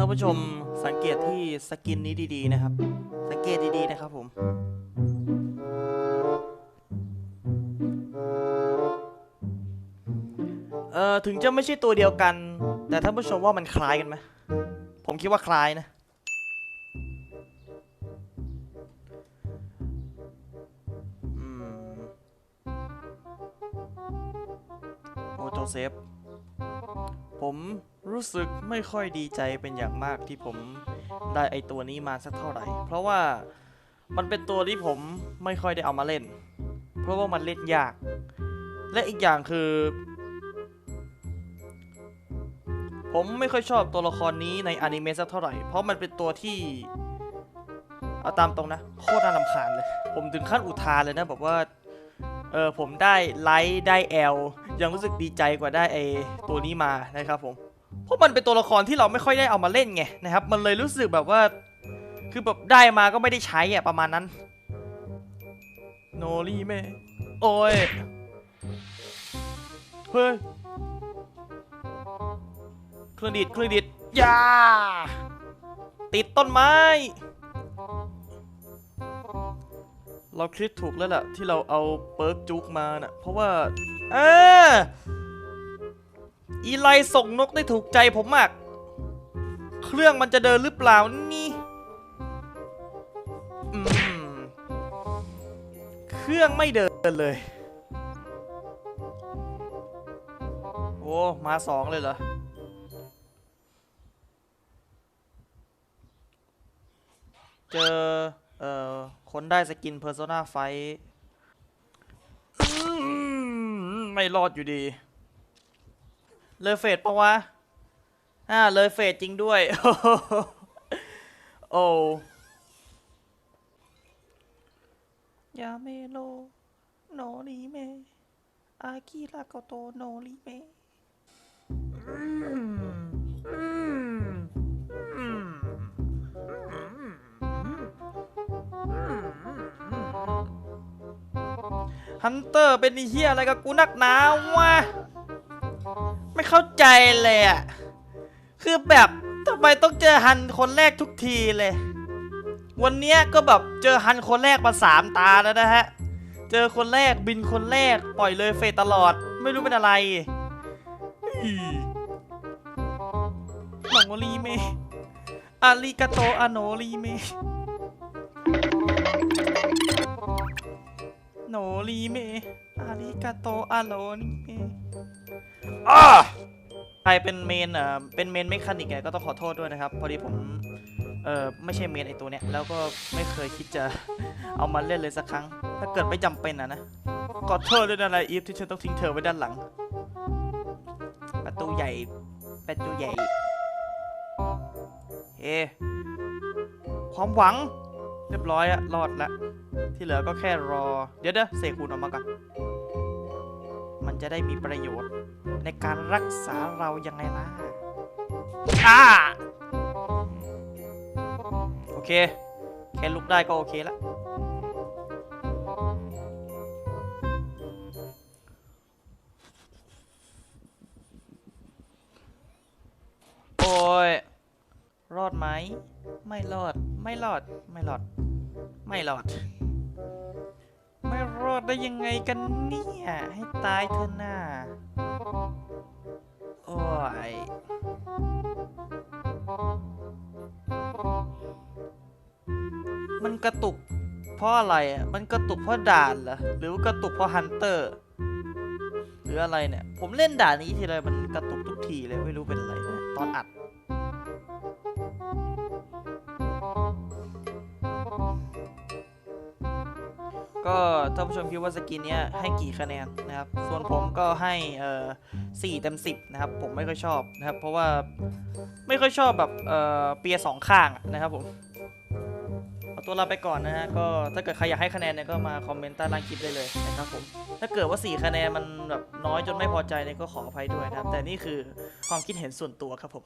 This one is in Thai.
านผู้ชมสังเกตที่สกินนี้ดีๆนะครับ สังเกตดีๆนะครับผม เอ่อถึงจะไม่ใช่ตัวเดียวกัน แต่ท่านผู้ชมว่ามันคล้ายกันไหมผมคิดว่าคล้ายนะอืมโอ้โจเซฟ ผมรู้สึกไม่ค่อยดีใจเป็นอย่างมากที่ผมได้ไอตัวนี้มาสักเท่าไหร่ เพราะว่ามันเป็นตัวที่ผมไม่ค่อยได้เอามาเล่น เพราะว่ามันเล่นยาก และอีกอย่างคือ ผมไม่ค่อยชอบตัวละครนี้ในอนิเมะสักเท่าไหร่ เพราะมันเป็นตัวที่เอาตามตรงนะ โคตรน่ารำคาญเลย ผมถึงขั้นอุทานเลยนะ บอกว่า เออผมได้ไลท์ได้แอลยังรู้สึกดีใจกว่าได้ไอตัวนี้มานะครับผมเพราะมันเป็นตัวละครที่เราไม่ค่อยได้เอามาเล่นไงนะครับมันเลยรู้สึกแบบว่าคือแบบได้มาก็ไม่ได้ใช้อะประมาณนั้นโนรีเมโอ้ยเฮ้ยเครดีดเครดีดอยาติดต้นไม้ เราคิดถูกแล้วล่ะ ที่เราเอาเปิร์กจุกมาน่ะ เพราะว่าเอออีไลส่งนกได้ถูกใจผมมาก เครื่องมันจะเดินหรือเปล่านี่เครื่องไม่เดินเลย โอ้ มาสองเลยเหรอเจอ เอ่อ คนได้สกิน Persona ไฟไม่รอดอยู่ดี เลยเฟดปะวะ อ่า เลยเฟดจริงด้วย โอ้ยาเมโลโนริเมอากิระโกโตโนริเม ฮันเตอร์เป็นไอ้เฮียอะไรกับกูนักหนาวะไม่เข้าใจเลยอะคือแบบทำไมต้องเจอฮันคนแรกทุกทีเลย วันเนี้ยก็แบบเจอฮันคนแรกมาสามตาแล้วนะฮะ เจอคนแรกบินคนแรกปล่อยเลยเฟยตลอด ไม่รู้เป็นอะไรอีหนองรีเมอาริกาโตอโนรีเม โนรีเมอาริกาโตอาโลนิเมอ่าใครเป็นเมนเอ่อเป็นเมนเมคานิกเนี่ยก็ต้องขอโทษด้วยนะครับ พอดีผมเอ่อไม่ใช่เมนไอตัวเนี้ยแล้วก็ไม่เคยคิดจะ เอามาเล่นเลยสักครั้ง ถ้าเกิดไม่จำเป็นอะนะขอโทษด้วยนะนายอีฟที่ฉันต้องทิ้งเธอไว้ด้านหลัง ประตูใหญ่ประตูใหญ่เฮ้ความหวัง เรียบร้อยอะรอดละ ที่เหลือก็แค่รอ เดี๋ยวเดี๋ยวเสกคุณออกมาก่อน มันจะได้มีประโยชน์ ในการรักษาเรายังไงล่ะอ่าโอเค แค่ลุกได้ก็โอเคละโอ้ย รอดไหม ไม่รอด ไม่รอด ไม่รอด ไม่รอด ไม่รอดได้ยังไงกันเนี่ย ให้ตายเถอะหน้า โอ้ยมันกระตุกเพราะอะไรอะ มันกระตุกเพราะด่านเหรอ หรือกระตุกเพราะฮันเตอร์ หรืออะไรเนี่ย ผมเล่นด่านนี้ทีไรมันกระตุกทุกทีเลยไม่รู้เป็นอะไรนะตอนอัด ก็ท่านผู้ชมคิดว่าสกินเนี้ยให้กี่คะแนนนะครับ ส่วนผมก็ให้เอ่อสี่เต็มสิบนะครับ ผมไม่ค่อยชอบนะครับ เพราะว่าไม่ค่อยชอบแบบเอ่อเปียสองข้างนะครับผมเอาตัวลาไปก่อนนะฮะ ก็ถ้าเกิดใครอยากให้คะแนนเนี่ยก็มาคอมเมนต์ใต้ล่างคลิปได้เลยนะครับผม ถ้าเกิดว่า 4 คะแนนมันแบบน้อยจนไม่พอใจเนี่ยก็ขออภัยด้วยนะครับ แต่นี่คือความคิดเห็นส่วนตัวครับผม